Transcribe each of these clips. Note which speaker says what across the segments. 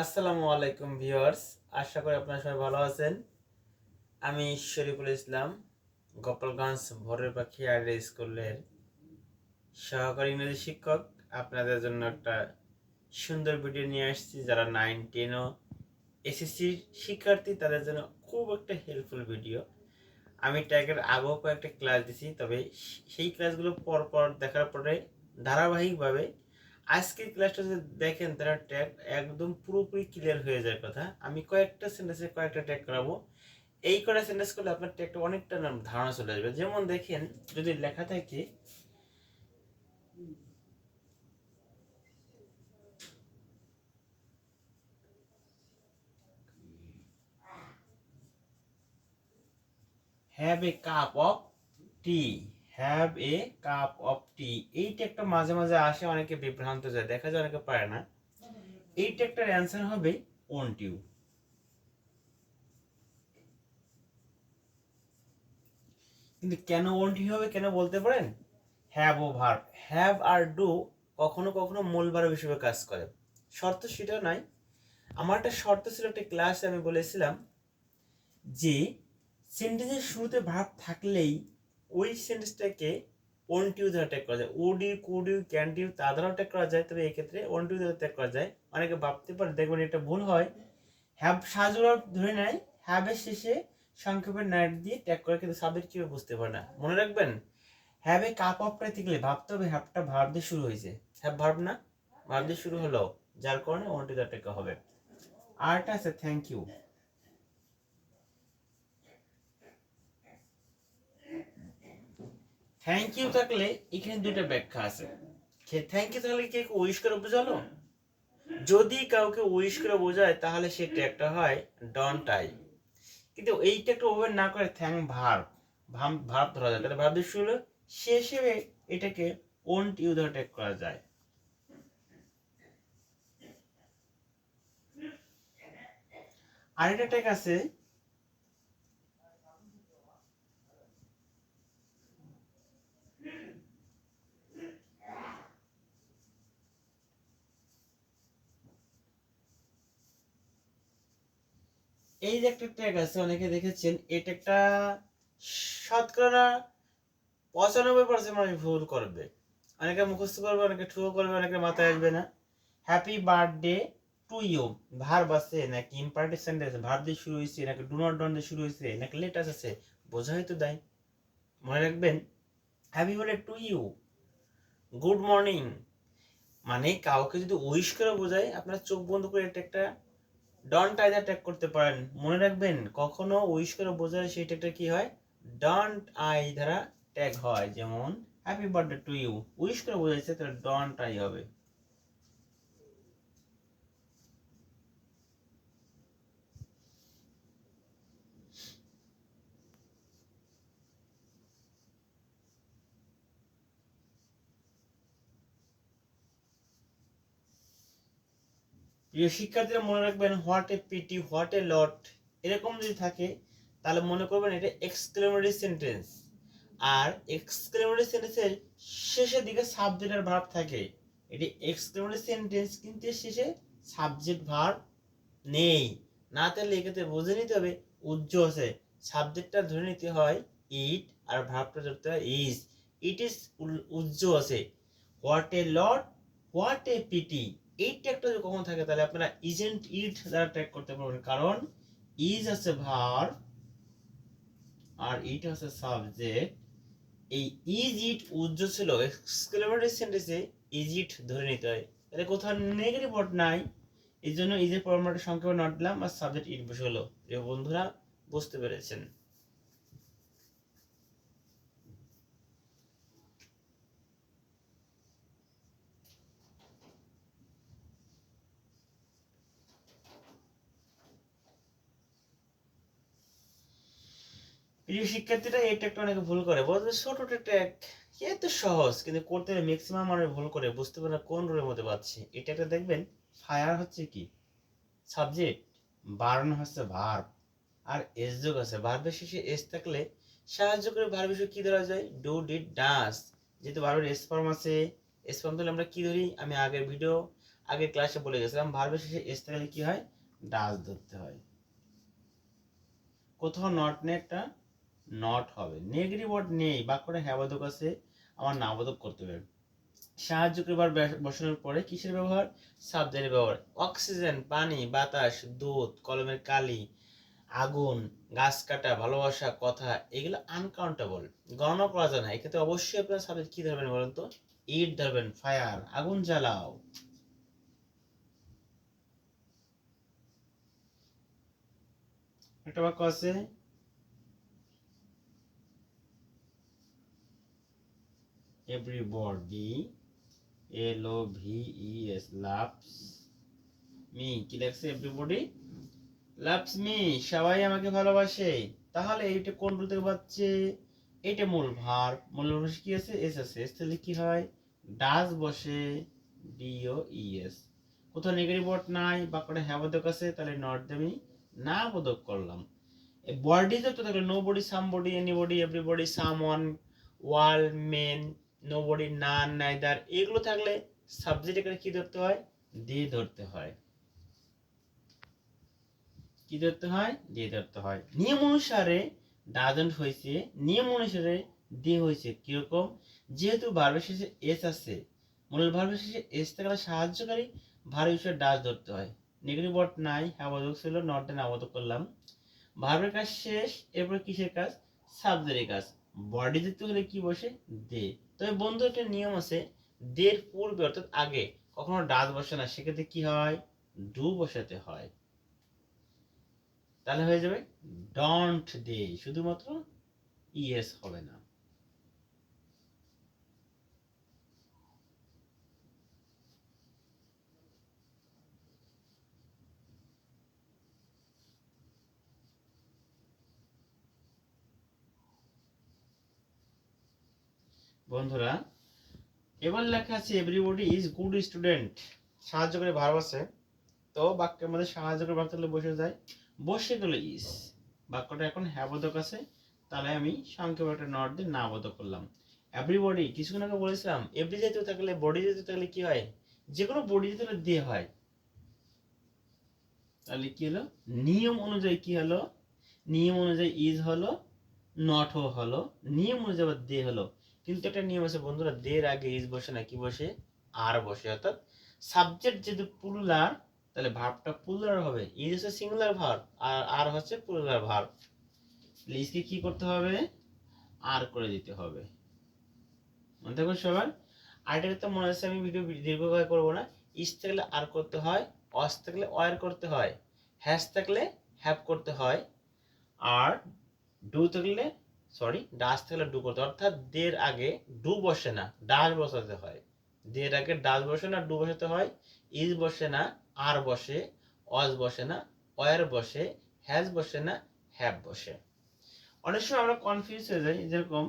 Speaker 1: আসসালামু আলাইকুম ভিউয়ার্স, আশা করি আপনারা সবাই ভালো আছেন। আমি শরীফুল ইসলাম, গোপালগঞ্জ ভোরের পাখি আর স্কুলের সহকারী ইংরেজি শিক্ষক। আপনাদের জন্য একটা সুন্দর ভিডিও নিয়ে আসছি, যারা নাইন টেন ও এসএসসি শিক্ষার্থী, তাদের জন্য খুব একটা হেল্পফুল ভিডিও আমি ট্যাগের আগেও কয়েকটা ক্লাস দিছি, তবে সেই ক্লাসগুলো পর পর দেখার পরে ধারাবাহিকভাবে আজকের ক্লাসটা যদি দেখেন, তারা ট্যাগ একদম পুরোপুরি ক্লিয়ার হয়ে যায় কথা। আমি কয়েকটা সেন্টেন্সে কয়েকটা ট্যাগ করাবো। এই কটা সেন্টেন্স করলে আপনার ট্যাগটা অনেকটা ধারণা চলে আসবে। যেমন দেখেন, যদি লেখা থাকে have a cup of tea have a cup of tea এইটা একটা মাঝে মাঝে আসে, অনেকে বিভ্রান্ত যায়, দেখা যায় অনেকে পারে না। এইটা একটা অ্যান্সার হবে ওন টিউ কিন্তু কেন ওন টিউ হবে, কেন বলতে পারেন? হ্যাভ ও ভার হ্যাভ আর ডু কখনো কখনো মূল ভার্ব হিসেবে কাজ করে। শর্ত সেটা নাই। আমার একটা শর্ত ছিল, একটা ক্লাসে আমি বলেছিলাম যে সেন্টেন্সের শুরুতে ভাব থাকলেই ওই সেন্টেন্সটাকে ওন টিউ দ্বারা ট্যাগ করা যায়। ওডিউ কুডিউ ক্যান ডিউ তা দ্বারাও ট্যাগ করা যায়, তবে এক্ষেত্রে ওন টিউ দ্বারা ট্যাগ করা যায়। অনেকে ভাবতে পারে, দেখবেন এটা ভুল হয়। হ্যাভ সাজুরা ধরে নেয় হ্যাভের শেষে সংক্ষেপে নাইট দিয়ে ট্যাগ করে, কিন্তু সাবজেক্ট কীভাবে বুঝতে পারে না? মনে রাখবেন? হ্যাভ এ কাপ অফ প্রায় থাকলে ভাবতে হবে হ্যাভটা ভার্ব দিয়ে শুরু হয়েছে। হ্যাভ ভার্ব না? ভার্ব দিয়ে শুরু হলো। যার কারণে ওন টিউ দ্বারা ট্যাগ হবে। আরটা আছে থ্যাংক ইউ থ্যাংক ইউ থাকলে এখানে দুটো ব্যাখ্যা আছে। থ্যাংক ইউ থাকলে কে উইশ করে বোঝালো? যদি কাউকে উইশ করে বোঝায়, তাহলে সে ট্যাগটা হয় ডন টাই কিন্তু এইটা ট্যাগটা ওভাবে না করে থ্যাংক ভার্ব ভার্ব ধরা যায় তাহলে দিয়ে শুরু হলো সে হিসেবে এটাকে ওন্ট ইউ ধরে ট্যাগ করা যায়। আরেকটা ট্যাগ আছে এই যে একটা ট্যাগ আছে, অনেকে দেখেছেন, এটা একটা শতকরা পঁচানব্বই পার্সেন্ট মানুষ ভুল করবে। অনেকে মুখস্থ করবে, অনেকে ঠুয়ো করবে, অনেকে মাথায় আসবে না। হ্যাপি বার্থডে টু ইউ ভার আছে, নাকি ইম্পারেটিভ সেন্টেন্স ভার দিয়ে শুরু হয়েছে, নাকি ডু নট ডন দিয়ে শুরু হয়েছে, নাকি লেটাস আছে, বোঝাই তো দেয়। মনে রাখবেন happy birthday to you good morning মানে কাউকে যদি উইশ করে বোঝায়, আপনার চোখ বন্ধ করে এটা একটা ডন্ট আইদার ট্যাগ করতে পারেন। মনে রাখবেন, কখনো উইশ করে বোঝায় সেই ট্যাগটা কি হয়? ডন্ট আই দ্বারা ট্যাগ হয়। যেমন happy birthday to you wish করে বোঝাইছে তাহলে ডন্ট আই হবে। প্রিয় শিক্ষার্থীরা মনে রাখবেন what a pity what a lot এরকম যদি থাকে, তাহলে মনে করবেন এটা এক্সক্লেমেটরি সেন্টেন্স আর এক্সক্লেমেটরি সেন্টেন্সের শেষের দিকে সাবজেক্ট আর ভার্ব থাকে। এটি এক্সক্লেমেটরি সেন্টেন্স কিন্তু শেষে সাবজেক্ট ভার্ব নেই। না তাহলে এক্ষেত্রে বুঝে নিতে হবে উজ্জ আছে। সাবজেক্টটা ধরে নিতে হয় ইট আর ভার্বটা ধরতে হয় ইজ ইট ইজ উজ্জ আছে। What a lot what a pity এই ট্যাগটা যদি কখন থাকে, তাহলে আপনারা ইজেন্ট ইট দ্বারা ট্যাগ করতে পারবেন। কারণ ইজ আছে ভার আর ইট আছে সাবজেক্ট এই ইজ ইট উজ্জ ছিল এক্সক্লেমেটরি সেন্টেন্সে ইজ ইট ধরে নিতে হয়। তাহলে কোথাও নেগেটিভ ওয়ার্ড নাই এই জন্য ইজের ফর্মাটের সংক্ষেপে নট দিলাম, আর সাবজেক্ট ইট বসে হলো প্রিয় বন্ধুরা, বুঝতে পেরেছেন। প্রিয় শিক্ষার্থীরা, এই ট্যাগটা অনেকে ভুল করে। বলতে ছোট ট্যাগ এত সহজ, কিন্তু করতে হলে ম্যাক্সিমাম মানুষ ভুল করে বুঝতে পারে কোন রোলের মধ্যে পাচ্ছি? এটা একটা দেখবেন ফায়ার হচ্ছে কি? সাবজেক্ট বার্ন হচ্ছে ভার্ব আর এস যোগ আছে। ভার্বের শেষে এস থাকলে সাহায্য করে ভার্ব হিসেবে কি ধরা যায়? ডু ডিড ডাস যেহেতু ভার্বের এস ফর্ম আছে এস ফর্ম তাহলে আমরা কি ধরি? আমি আগের ভিডিও আগে ক্লাসে বলে গেছিলাম ভার্বের শেষে এস থাকলে কি হয়? ডাজ ধরতে হয়। কোথাও নট একটা নট হবে। নেগেটিভ ওয়ার্ড নেই, বাক্যটা হ্যাবোধক আছে, আমার নাবোধক করতে হবে। সাহায্যকারী বার বসানোর পরে কিসের ব্যবহার? সাবজেক্টের ব্যবহার। অক্সিজেন, পানি, বাতাস, দুধ, কলমের কালি, আগুন, গাছ কাটা, ভালোবাসা, কথা, এগুলো আনকাউন্টেবল গণনা করা যায় না। এক্ষেত্রে অবশ্যই আপনার সাবজেক্ট কি ধরবেন বলেন তো? ইট ধরবেন ফায়ার আগুন জ্বালাও। একটা বাক্য আছে everybody. L O V E S loves me কি লেখছে এভরিবডি লাভস মি সবাই আমাকে ভালোবাসে। তাহলে এইটা কোন থেকে পাচ্ছে? এটা মূল ভার। মূল ভার কি আছে? এস আছে। এস তাহলে কি হয়? ডাজ বসে। ডিও ই এস কোথাও নেগেটিভ ওয়ার্ড নাই, বাক্যটা হ্যাঁ বোধক আছে, তাহলে নট আমি না বোধক করলাম। বডি তো থাকলে nobody somebody anybody everybody someone wall men nobody none neither এগুলো থাকলে সাবজেক্ট এখানে কি ধরতে হয়? দিয়ে ধরতে হয়। কি ধরতে হয়? দিয়ে ধরতে হয়। নিয়ম অনুসারে ডাজন্ট হয়েছে, নিয়ম অনুসারে দিয়ে হয়েছে। কীরকম? যেহেতু ভার্বের শেষে এস আছে, মূল ভার্বের শেষে এস থাকলে সাহায্যকারী ভার্ব হিসেবে ডাজ ধরতে হয়। নেগেটিভ ওয়ার্ড নাই হ্যাবোধক ছিল নট দেন আবোধক করলাম। ভার্বের কাজ শেষ, এরপর কিসের কাজ? সাবজেক্টের কাজ। বডি যুক্ত কি বসে? দে। তবে বন্ধু, একটা নিয়ম আছে দের পূর্বে, অর্থাৎ আগে, কখনো ডাজ বসে না, সেক্ষেত্রে কি হয়? ডু বসাতে হয়। তাহলে হয়ে যাবে ডন্ট দে। শুধুমাত্র ইয়েস হবে না। বন্ধুরা, এবার লেখা আছে এভরিবডি ইজ গুড স্টুডেন্ট সাহায্য করে ভার্ব আছে। তো বাক্যের মধ্যে সাহায্য করে ভার্ব থাকলে বসে যায়। বসে গেল ইজ বাক্যটা এখন হ্যাঁ বোধক আছে। তাহলে আমি সংক্ষেপে একটা নট দিয়ে না বোধক করলাম। এভরিবডি কিছুক্ষণ আগে বলেছিলাম এভরি জাতীয় থাকলে বডি জাতীয় থাকলে কি হয়? যে কোনো বডি জাতীয় দিয়ে হয়। তাহলে কি হলো? নিয়ম অনুযায়ী কি হলো? নিয়ম অনুযায়ী ইজ হলো নটও হলো। নিয়ম অনুযায়ী দে হলো। কিন্তু একটা নিয়ম আছে, বন্ধুরা দের আগে ইজ বসে না, কি বসে? আর বসে। অর্থাৎ সাবজেক্ট যদি পুরুলার, তাহলে ভার্বটা পুরুলার হবে। ইজ হচ্ছে সিঙ্গুলার ভার্ব আর আর হচ্ছে পুরুলার ভার্ব ইজকে কি করতে হবে? আর করে দিতে হবে। মনে থাকবে সবার? আরেকটা তো মনে হচ্ছে আমি ভিডিও দীর্ঘকাল করব না। ইজ থাকলে আর করতে হয়, অস থাকলে অয়ার করতে হয়, হ্যাশ থাকলে হ্যাভ করতে হয়, আর ডু থাকলে সরি ডাস থাকলে ডু করতে অর্থাৎ দের আগে ডু বসে না, ডাস বসাতে হয়। দের আগে ডাস বসে না, ডু বসাতে হয়। ইজ বসে না, আর বসে, অজ বসে না, অয়ার বসে, হ্যাজ বসে না, হ্যাভ বসে। অনেক সময় আমরা কনফিউজ হয়ে যাই, যেরকম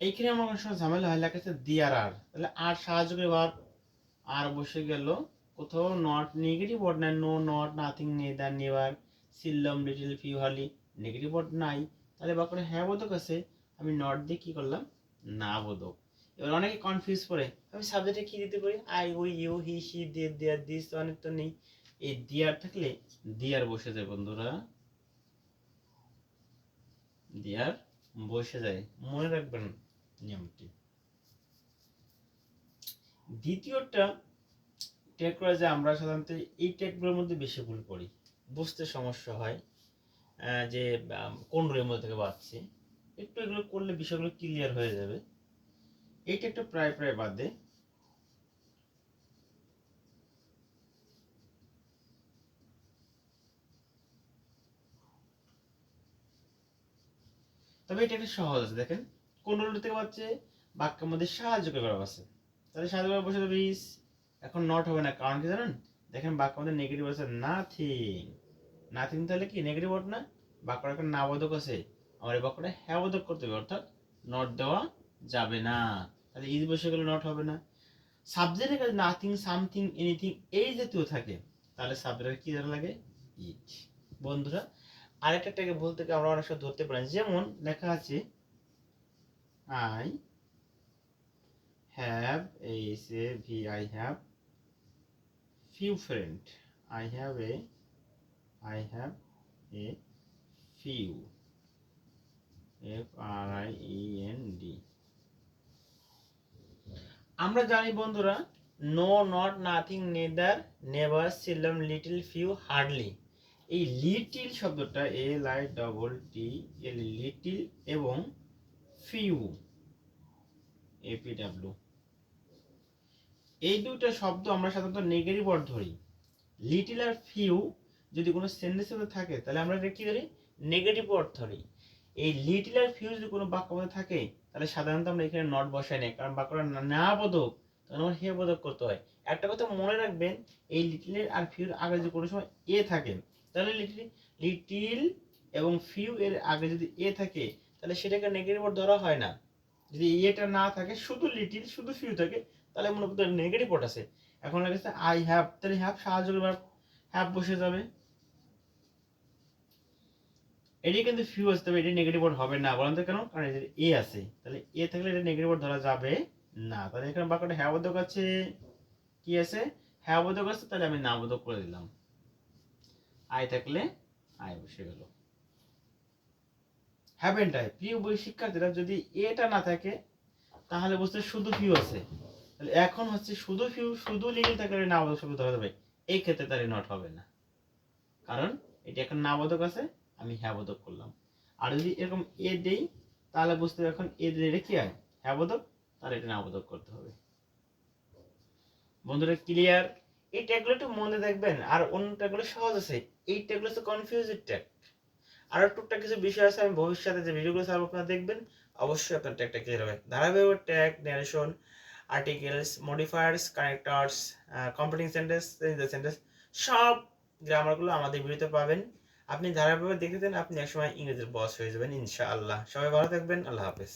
Speaker 1: এইখানে আমার অনেক সময় ঝামেলা হয় লেখা আছে দিয়ার আর তাহলে আর সাহায্য বার। আর বসে গেল। কোথাও নট নেগেটিভ ওয়ার্ড নাই no not nothing neither never seldom little few Harley negative word নাই। তাহলে বাক্যটা হ্যাঁ বোধক আছে। আমি নট দিয়ে কি করলাম? না বোধক। এবার অনেকে কনফিউজ করে, আমি সাবজেক্টে কি দিতে পারি? I we you he she they there this অনেক তো নেই। এই দিয়ার থাকলে দিয়ার বসে যায় বন্ধুরা। দিয়ার বসে যায়। মনে রাখবেন। নিয়মটি। দ্বিতীয়টা টেক করা যে আমরা সাধারণত এই টেকগুলোর মধ্যে বেশি ভুল করি। বুঝতে সমস্যা হয় যে কোন রুলের মধ্যে থেকে পাচ্ছি একটু এগুলো করলে বিষয়গুলো ক্লিয়ার হয়ে যাবে। এই টেকটা প্রায় প্রায় বাদে। তবে এটা একটা সহজ, দেখেন। কোন থেকে পাচ্ছে বাক্যের মধ্যে সাহায্য করে আছে। তাহলে সাহায্য করে বসে is এখন নট হবে না, কারণ কি জানেন? দেখেন বাক্যের মধ্যে নেগেটিভ আছে নাথিং নাথিং তাহলে কি নেগেটিভ ওয়ার্ড না? বাক্যটা এখন নাবোধক আছে। আমার এই বাক্যটা হ্যাবোধক করতে হবে, অর্থাৎ নট দেওয়া যাবে না। তাহলে ইজ বসে গেলে নট হবে না। সাবজেক্টের কাছে নাথিং সামথিং এনিথিং এই জাতীয় থাকে, তাহলে সাবজেক্টের কি ধরা লাগে? ইট বন্ধুরা, আরেকটা ভুল থেকে আমরা অনেক সময় ধরতে পারি যেমন লেখা আছে I have H A V I have few friend I have a I have a few F R I E N D আমরা জানি বন্ধুরা no not nothing neither never seldom little few hardly এই little শব্দটা L I double T L little এবং few এপিডাব্লিউ এই দুইটা শব্দ আমরা সাধারণত নেগেটিভ অর্থ ধরি। লিটিল আর ফিউ যদি কোনো সেন্টেন্সে থাকে, তাহলে আমরা এটা কি ধরি? নেগেটিভ অর্থ ধরি। এই লিটিল আর ফিউ যদি কোনো বাক্য থাকে, তাহলে সাধারণত আমরা এখানে নট বসাই নাই। কারণ বাক্যটা না- না বোধক তাহলে আমার হে বোধক করতে হয়। একটা কথা মনে রাখবেন, এই লিটিলের আর ফিউর আগে যদি কোনো সময় এ থাকে, তাহলে লিটিল লিটিল এবং ফিউ এর আগে যদি এ থাকে তাহলে সেটাকে নেগেটিভ ধরা হয় না। যদি এটা না থাকে, শুধু লিটিল শুধু ফিউ থাকে, তাহলে মনে করতে নেগেটিভ ওয়ার্ড আছে। এখন লাগছে আই হ্যাভ তাহলে হ্যাভ সাহায্য করবে হ্যাভ বসে যাবে। এটি কিন্তু ফিউ আসতে হবে এটি নেগেটিভ ওয়ার্ড হবে না বলেন তো কেন? কারণ এদের এ আছে। তাহলে এ থাকলে এটা নেগেটিভ ওয়ার্ড ধরা যাবে না। তাহলে এখানে বাক্যটা হ্যাঁ বোধক আছে, কি আছে? হ্যাঁ বোধক আছে, তাহলে আমি না বোধক করে দিলাম। আই থাকলে আই বসে গেল। হ্যাভেন্ট আই প্রিয় বই শিক্ষার্থীরা, যদি এটা না থাকে, তাহলে বুঝতে শুধু ফিউ আছে। তাহলে এখন হচ্ছে শুধু ফিউ, শুধু লিখে থাকলে না বোধক শব্দ ধরা যাবে। এই ক্ষেত্রে তাহলে নট হবে না। কারণ এটি এখন না বোধক আছে, আমি হ্যাঁ বোধক করলাম। আর যদি এরকম এ দেই, তাহলে বুঝতে এখন এ দিলে কি হয়? হ্যাঁ বোধক তাহলে এটা না বোধক করতে হবে। বন্ধুরা ক্লিয়ার এই ট্যাগগুলো একটু মনে দেখবেন আর অন্য ট্যাগগুলো সহজ আছে। এই ট্যাগগুলো হচ্ছে কনফিউজেড ট্যাগ আর টুকটাক কিছু বিষয় আছে, আমি ভবিষ্যতে যে ভিডিওগুলো ছাড়বো আপনারা দেখবেন। অবশ্যই আপনার ট্যাগটা ক্লিয়ার হবে। ধারাবাহিক tag narration articles modifiers connectors computing sentence sentence সব গ্রামারগুলো আমাদের ভিডিওতে পাবেন। আপনি ধারাবাহিক দেখে দেন, আপনি একসময় ইংরেজির বস হয়ে যাবেন, ইনশাআল্লাহ। সবাই ভালো থাকবেন, আল্লাহ হাফেজ।